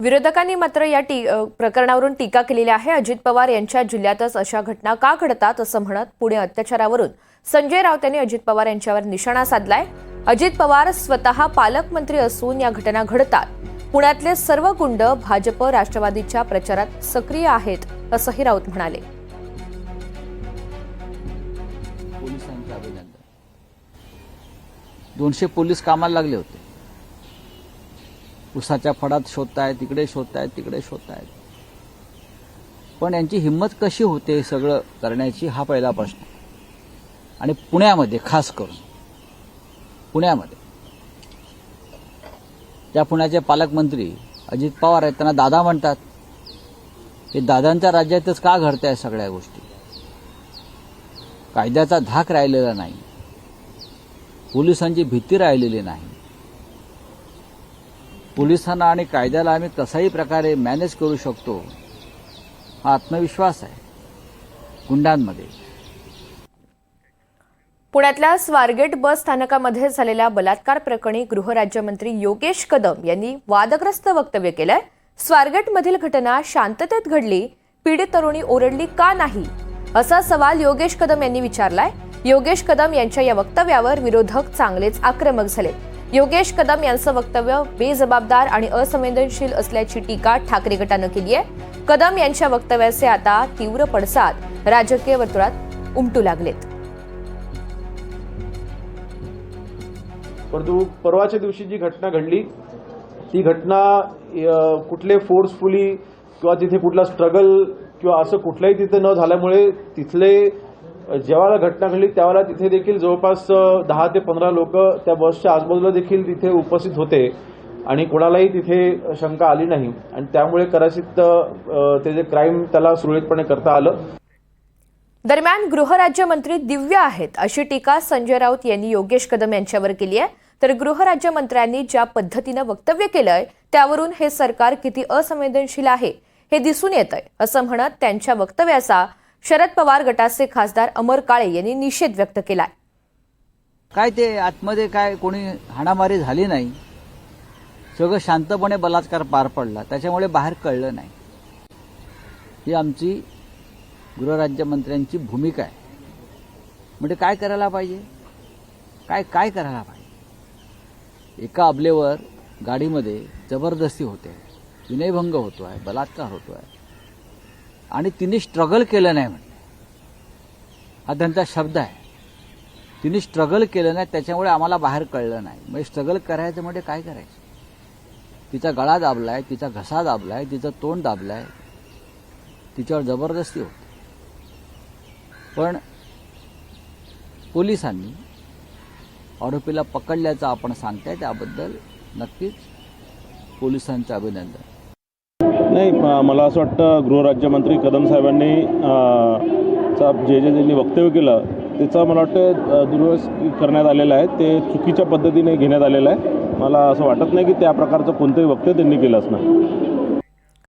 विरोधकांनी मात्र या टी प्रकरणावरून टीका केलेली आहे. अजित पवार यांच्या जिल्ह्यातच अशा घटना का घडतात असं म्हणत पुणे अत्याचारावरून संजय राऊत यांनी अजित पवार यांच्यावर निशाणा साधलाय. अजित पवार स्वतः पालकमंत्री असून या घटना घडतात. पुण्यातले सर्व गुंड भाजप राष्ट्रवादीच्या प्रचारात सक्रिय आहेत असंही राऊत म्हणाले. दोनशे पोलीस कामाला लागले होते. उसाच्या फडात शोधतायत तिकडे शोधतायत तिकडे शोधतायत. पण यांची हिंमत कशी होते हे सगळं करण्याची हा पहिला प्रश्न. आणि पुण्यामध्ये खास करून पुण्यामध्ये त्या पुण्याचे पालकमंत्री अजित पवार आहेत त्यांना दादा म्हणतात. ते दादांच्या राज्यातच का घडत सगळ्या गोष्टी? कायद्याचा धाक राहिलेला नाही. पोलिसांची भीती राहिलेली नाही. पोलिसांना आणि कायद्याला आम्ही कसाही प्रकारे मॅनेज करू शकतो हा आत्मविश्वास आहे. गुंडांमध्ये. पुण्यातल्या स्वारगेट बस स्थानकामध्ये झालेल्या बलात्कार प्रकरणी गृहराज्यमंत्री योगेश कदम यांनी वादग्रस्त वक्तव्य केलंय. स्वारगेटमधील घटना शांततेत घडली पीडित तरुणी ओरडली का नाही असा सवाल योगेश कदम यांनी विचारलाय. योगेश कदम यांच्या या वक्तव्यावर विरोधक चांगलेच आक्रमक झाले. योगेश कदम यांचं वक्तव्य बेजबाबदार आणि असंवेदनशील असल्याची टीका ठाकरे गटानं केली आहे. कदम यांच्या वक्तव्याचे आता तीव्र पडसाद राजकीय वर्तुळात उमटू लागलेत. परंतु परवाच्या दिवशी जी घटना घडली ती घटना कुठले फोर्सफुली किंवा तिथे कुठला स्ट्रगल किंवा असं कुठलंही तिथे न झाल्यामुळे तिथले जेव्हा घटना घडली त्यावेळेला तिथे देखील जवळपास दहा ते पंधरा लोक त्या बसच्या आजूबाजूला देखील तिथे उपस्थित होते आणि कोणालाही तिथे शंका आली नाही. आणि त्यामुळे कदाचित ते जे क्राईम त्याला सुरळीतपणे करता आलं. दरम्यान गृहराज्यमंत्री दिव्य आहेत अशी टीका संजय राऊत यांनी योगेश कदम यांच्यावर केली आहे. तर गृहराज्यमंत्र्यांनी ज्या पद्धतीनं वक्तव्य केलंय त्यावरून हे सरकार किती असंवेदनशील आहे हे दिसून येत आहे असं म्हणत त्यांच्या वक्तव्याचा शरद पवार गटाचे खासदार अमर काळे यांनी निषेध व्यक्त केलाय. काय ते आतमध्ये काय कोणी हाणामारी झाली नाही? सगळं शांतपणे बलात्कार पार पडला. त्याच्यामुळे बाहेर कळलं नाही. ही आमची गृहराज्यमंत्र्यांची भूमिका आहे. म्हणजे काय करायला पाहिजे? काय काय करायला पाहिजे? एका अबलेवर गाडीमध्ये जबरदस्ती होते. विनयभंग होतो आहे बलात्कार होतो आहे आणि तिने स्ट्रगल केलं नाही म्हणले हा त्यांचा शब्द आहे. तिने स्ट्रगल केलं नाही त्याच्यामुळे आम्हाला बाहेर कळलं नाही. म्हणजे स्ट्रगल करायचं म्हणजे काय करायचं? तिचा गळा दाबलाय तिचा घसा दाबलाय तिचं तोंड दाबलाय. तिच्यावर जबरदस्ती होती. पण पोलिसांनी आरोपीला पकडल्याचं आपण सांगताय त्याबद्दल नक्कीच पोलिसांचं अभिनंदन. नाही मला असं वाटतं गृहराज्यमंत्री कदम साहेबांनी चा जे जे त्यांनी वक्तव्य केलं त्याचा मला वाटतं अ, दुरुस्त करण्यात आलेलं आहे. ते चुकीच्या पद्धतीने घेण्यात आलेलं आहे. मला असं वाटत नाही की त्या प्रकारचं कोणतंही वक्तव्य त्यांनी केलं असणार